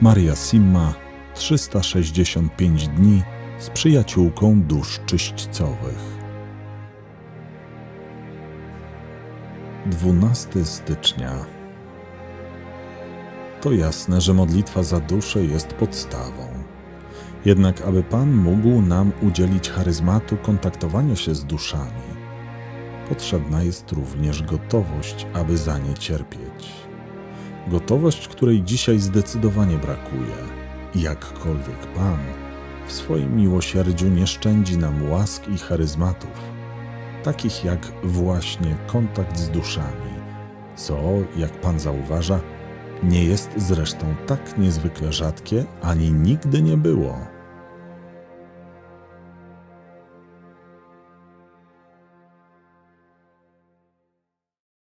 Maria Simma 365 dni z przyjaciółką dusz czyśćcowych. 12 stycznia. To jasne, że modlitwa za duszę jest podstawą. Jednak, aby Pan mógł nam udzielić charyzmatu kontaktowania się z duszami, potrzebna jest również gotowość, aby za nie cierpieć. Gotowość, której dzisiaj zdecydowanie brakuje. Jakkolwiek Pan w swoim miłosierdziu nie szczędzi nam łask i charyzmatów, takich jak właśnie kontakt z duszami, co, jak Pan zauważa, nie jest zresztą tak niezwykle rzadkie ani nigdy nie było.